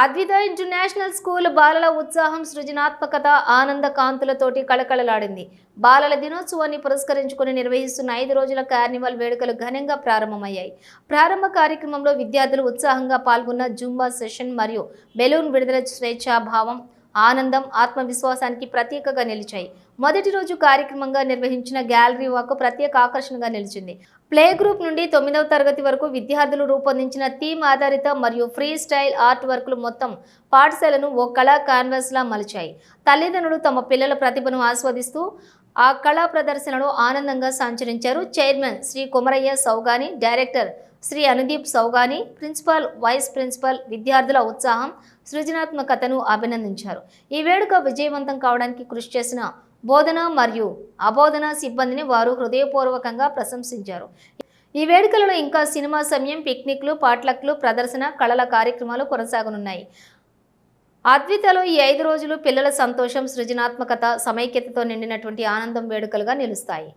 Advitha international school బాలల ఉత్సాహం సృజనాత్మకత ఆనంద కాంతులతోటి కళకళలాడింది. బాలల దినోత్సవాన్ని పురస్కరించుకుని నిర్వహిస్తున్న ఐదు రోజుల కార్నివల్ వేడుకలు ఘనంగా ప్రారంభమయ్యాయి. ప్రారంభ కార్యక్రమంలో విద్యార్థులు ఉత్సాహంగా పాల్గొన్న జుంబా సెషన్ మరియు బెలూన్ విడుదల స్వేచ్ఛాభావం ఆనందం ఆత్మవిశ్వాసానికి ప్రత్యేకగా నిలిచాయి. మొదటి రోజు కార్యక్రమంగా నిర్వహించిన గ్యాలరీ వాక్ ప్రత్యేక ఆకర్షణగా నిలిచింది. ప్లే గ్రూప్ నుండి తొమ్మిదవ తరగతి వరకు విద్యార్థులు రూపొందించిన థీమ్ ఆధారిత మరియు ఫ్రీ స్టైల్ ఆర్ట్ వర్క్లు మొత్తం పాఠశాలను ఓ కళా కాన్వాస్లా మలిచాయి. తల్లిదండ్రులు తమ పిల్లల ప్రతిభను ఆస్వాదిస్తూ ఆ కళా ప్రదర్శనలో ఆనందంగా సంచరించారు. Chairman Shri Kumaraiah Saugani director Shri Anudeep Saugani principal vice principal విద్యార్థుల ఉత్సాహం సృజనాత్మకతను అభినందించారు. ఈ వేడుక విజయవంతం కావడానికి కృషి చేసిన బోధన మరియు అబోధన సిబ్బందిని వారు హృదయపూర్వకంగా ప్రశంసించారు. ఈ వేడుకలలో ఇంకా సినిమా సమయం పిక్నిక్లు పాట్లక్లు ప్రదర్శన కళల కార్యక్రమాలు కొనసాగనున్నాయి. అద్వితలో ఈ ఐదు రోజులు పిల్లల సంతోషం సృజనాత్మకత సమైక్యతతో నిండినటువంటి ఆనందం వేడుకలుగా నిలుస్తాయి.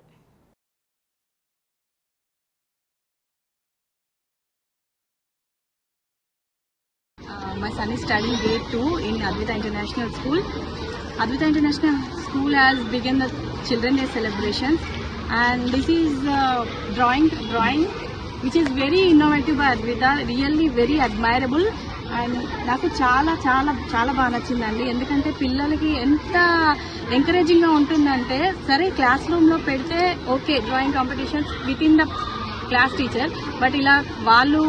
My son is studying grade 2 in Advaita International School. Advaita International School has begun the Children Day celebrations and this is uh, drawing drawing which is very innovative by Advaita, really very admirable and నాకు చాలా చాలా చాలా బాగా నచ్చిందండి ఎందుకంటే పిల్లలకి ఎంత ఎంకరేజింగ్గా ఉంటుందంటే సరే క్లాస్ రూమ్లో పెడితే okay drawing competitions with in the class teacher but ఇలా వాళ్ళు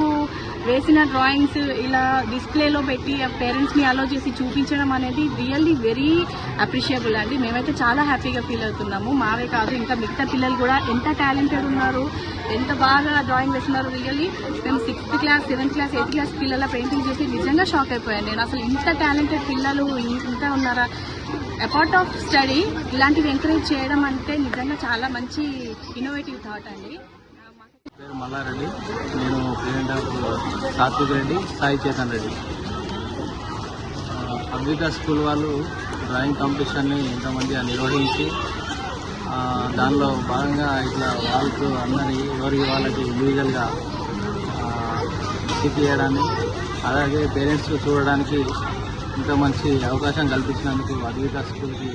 వేసిన డ్రాయింగ్స్ ఇలా డిస్ప్లేలో పెట్టి పేరెంట్స్ని అలో చేసి చూపించడం అనేది రియల్లీ వెరీ అప్రిషియబుల్ అండి. మేమైతే చాలా హ్యాపీగా ఫీల్ అవుతున్నాము. మావే కాదు ఇంకా మిగతా పిల్లలు కూడా ఎంత టాలెంటెడ్ ఉన్నారు ఎంత బాగా డ్రాయింగ్ వేస్తున్నారు రియల్లీ మేము sixth class seventh class eighth class పిల్లల పెయింటింగ్ చేసి నిజంగా షాక్ అయిపోయాను. నేను అసలు ఇంత టాలెంటెడ్ పిల్లలు ఇంత ఉన్నారా? అపార్ట్ ఆఫ్ స్టడీ ఇలాంటివి ఎంకరేజ్ చేయడం అంటే నిజంగా చాలా మంచి ఇన్నోవేటివ్ థాట్ అండి. పేరు మల్లారెడ్డి. నేను ప్రెసిడెంట్ ఆఫ్ సాత్విక్ రెడ్డి సాయి చేతన్ రెడ్డి. ఆ, అద్విత స్కూల్ వాళ్ళు డ్రాయింగ్ కాంపిటీషన్ని ఇంతమందిగా నిర్వహించి దానిలో భాగంగా ఇట్లా వాళ్ళకు అందరి ఎవరికి వాళ్ళకి ఇండివిజువల్గా స్థితి చేయడాన్ని అలాగే పేరెంట్స్ చూడడానికి ఇంత మంచి అవకాశం కల్పించినందుకు అద్విత స్కూల్కి